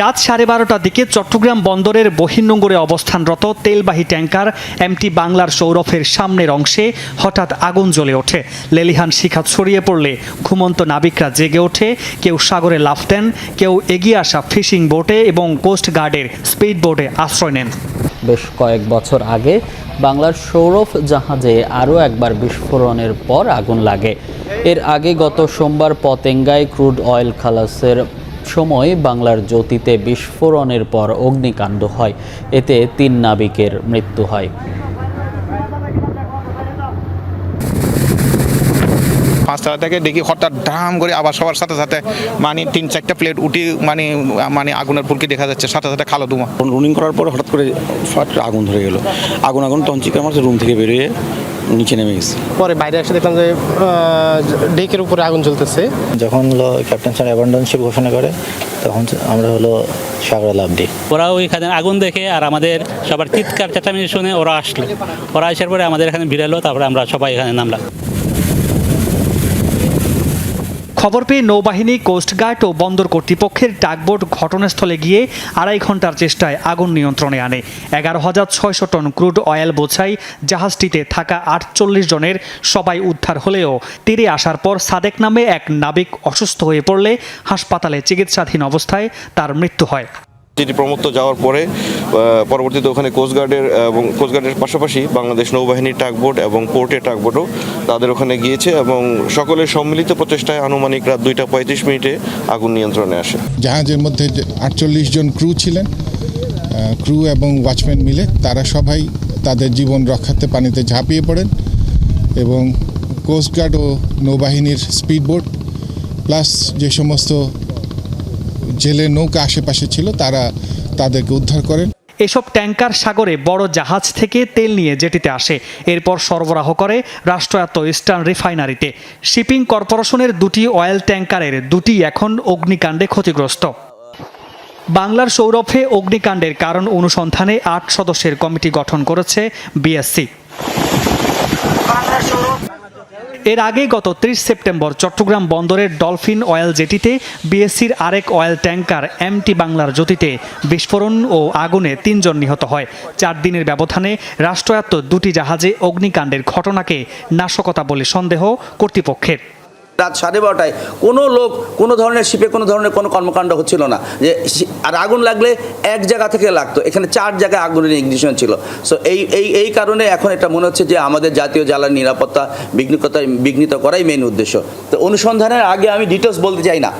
রাত সাড়ে বারোটার দিকে চট্টগ্রাম বন্দরের বহির্নোঙ্গরে অবস্থানরত তেলবাহী ট্যাঙ্কার এমটি বাংলার সৌরভের সামনের অংশে হঠাৎ আগুন জ্বলে ওঠে। লেলিহান শিখা ছড়িয়ে পড়লে ঘুমন্ত নাবিকরা জেগে ওঠে। কেউ সাগরে লাফ দেন, কেউ এগিয়ে আসা ফিশিং বোটে এবং কোস্ট গার্ডের স্পিড বোটে আশ্রয় নেন। বেশ কয়েক বছর আগে বাংলার সৌরভ জাহাজে আরও একবার বিস্ফোরণের পর আগুন লাগে। এর আগে গত সোমবার পতেঙ্গায় ক্রুড অয়েল খালাসের সময় বাংলার জ্যোতিতে বিস্ফোরণের পর অগ্নিকাণ্ড হয়। এতে তিন নাবিকের মৃত্যু হয়। পাঁচতলা থেকে দেখি হঠাৎ ডাম করে আবার সবার সাথে সাথে মানে তিন চারটা প্লেট উঠি মানে মানে আগুনের ফুলকি দেখা যাচ্ছে সাথে সাথে খালো ধুমা রুনিং করার পর হঠাৎ করে ফাট আগুন ধরে গেল। আগুন আগুন তখন চিকা মারছে রুম থেকে বেরিয়ে নিচে নেমে গেছে। পরে বাইরে এসে দেখলাম যে ডেকের উপরে আগুন জ্বলতেছে। যখন হলো ক্যাপ্টেন স্যার অ্যাবান্ডেন্সিপ ঘোষণা করে তখন আমরা হলো সাগরে লাভ দিই। ওরা ওইখানে আগুন দেখে আর আমাদের সবার চিৎকার চেঁচামেচি শুনে ওরা আসলো। ওরা আসার পরে আমাদের এখানে ভিড়ালো তারপরে আমরা সবাই এখানে নামলাম। খবর পেয়ে নৌবাহিনী কোস্টগার্ড ও বন্দর কর্তৃপক্ষের ডাকবোট ঘটনাস্থলে গিয়ে আড়াই ঘণ্টার চেষ্টায় আগুন নিয়ন্ত্রণে আনে। এগারো হাজার ছয়শো টন ক্রুড অয়েল বোঝাই জাহাজটিতে থাকা আটচল্লিশ জনের সবাই উদ্ধার হলেও তীরে আসার পর সাদেক নামে এক নাবিক অসুস্থ হয়ে পড়লে হাসপাতালে চিকিৎসাধীন অবস্থায় তার মৃত্যু হয়। যেটি প্রমত্ত যাওয়ার পরে পরবর্তীতে ওখানে কোস্টগার্ডের এবং কোস্টগার্ডের পাশাপাশি বাংলাদেশ নৌবাহিনীর টাকবোট এবং পোর্টের টাকবোটও তাদের ওখানে গিয়েছে এবং সকলের সম্মিলিত প্রচেষ্টায় আনুমানিক রাত দুইটা পঁয়ত্রিশ মিনিটে আগুন নিয়ন্ত্রণে আসে। জাহাজের মধ্যে আটচল্লিশ জন ক্রু ছিলেন ক্রু এবং ওয়াচম্যান মিলে তারা সবাই তাদের জীবন রক্ষার্থে পানিতে ঝাঁপিয়ে পড়েন এবং কোস্টগার্ড ও নৌবাহিনীর স্পিডবোট প্লাস যে সমস্ত জেলে নৌকা আশেপাশে ছিল তারা তাদেরকে উদ্ধার করেন। এসব ট্যাঙ্কার সাগরে বড় জাহাজ থেকে তেল নিয়ে জেটিতে আসে। এরপর সরবরাহ করে রাষ্ট্রায়ত্ত ইস্টার্ন রিফাইনারিতে। শিপিং কর্পোরেশনের দুটি অয়েল ট্যাঙ্কারের দুটি এখন অগ্নিকাণ্ডে ক্ষতিগ্রস্ত। বাংলার সৌরভে অগ্নিকাণ্ডের কারণ অনুসন্ধানে আট সদস্যের কমিটি গঠন করেছে বিএসসি। এর আগে গত ত্রিশ সেপ্টেম্বর চট্টগ্রাম বন্দরের ডলফিন অয়েল জেটিতে বিএসসির আরেক অয়েল ট্যাঙ্কার এমটি বাংলার জ্যোতিতে বিস্ফোরণ ও আগুনে তিনজন নিহত হয়। চার দিনের ব্যবধানে রাষ্ট্রায়ত্ত দুটি জাহাজে অগ্নিকাণ্ডের ঘটনাকে নাশকতা বলে সন্দেহ কর্তৃপক্ষের। রাত সাড়ে বারোটায় কোনো লোক কোনো ধরনের শিপে কোনো ধরনের কোনো কর্মকাণ্ড হচ্ছিল না যে আর আগুন লাগলে এক জায়গা থেকে লাগতো। এখানে চার জায়গায় আগুনের ইগনিশন ছিল। সো এই এই এই কারণে এখন এটা মনে হচ্ছে যে আমাদের জাতীয় জ্বালানি নিরাপত্তা বিঘ্নিকতা বিঘ্নিত করাই মেন উদ্দেশ্য। তো অনুসন্ধানের আগে আমি ডিটেলস বলতে চাই না।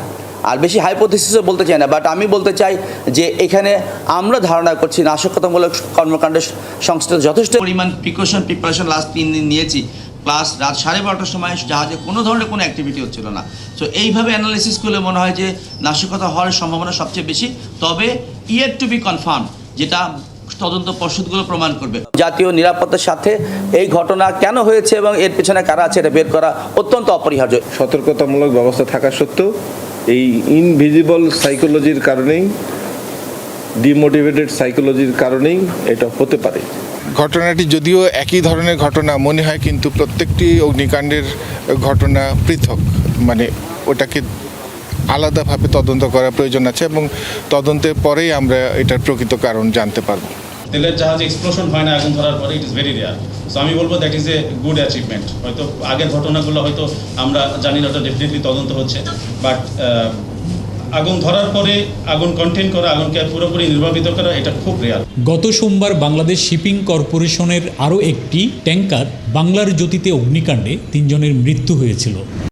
আর বেশি হাইপোথিসিসও বলতে চাই না। বাট আমি বলতে চাই যে এখানে আমরা ধারণা করছি নাশকতামূলক কর্মকাণ্ডের সংশ্লিষ্ট যথেষ্ট পরিমাণ প্রিকশন প্রিপারেশন লাস্ট তিন দিন নিয়েছি। প্লাস রাত সাড়ে বারোটার সময় জাহাজে কোনো ধরনের কোনো অ্যাক্টিভিটি হচ্ছিল না। তো এইভাবে অ্যানালাইসিস করলে মনে হয় যে নাশকতা হওয়ার সম্ভাবনা সবচেয়ে বেশি। তবে ইয়েট টু বি কনফার্ম যেটা তদন্ত পর্ষদগুলো প্রমাণ করবে। জাতীয় নিরাপত্তার সাথে এই ঘটনা কেন হয়েছে এবং এর পেছনে কারা আছে এটা বের করা অত্যন্ত অপরিহার্য। সতর্কতামূলক ব্যবস্থা থাকা সত্ত্বেও এই ইনভিজিবল সাইকোলজির কারণেই ডিমোটিভেটেড সাইকোলজির কারণেই এটা হতে পারে। ঘটনাটি যদিও একই ধরনের ঘটনা, মনে হয় কিন্তু প্রত্যেকটি অগ্নিকাণ্ডের ঘটনা পৃথক। মানে ওটাকে আলাদাভাবে তদন্ত করা প্রয়োজন আছে এবং তদন্তের পরেই আমরা এটার প্রকৃত কারণ জানতে পারব। তেলের জাহাজ এক্সপ্লোশন হয় না, আগুন ধরার পরে it is very rare so আমি বলব that is a good achievement হয়তো আগের ঘটনাগুলো হয়তো আমরা জানি না, ওটা ডেফিনেটলি তদন্ত হচ্ছে। বাট আগুন ধরার পরে আগুন কন্টেন করা, আগুনকে পুরোপুরি নির্বাপিত করা, এটা খুব রেয়ার গত সোমবার বাংলাদেশ শিপিং কর্পোরেশনের আরও একটি ট্যাঙ্কার বাংলার জ্যোতিতে অগ্নিকাণ্ডে তিনজনের মৃত্যু হয়েছিল।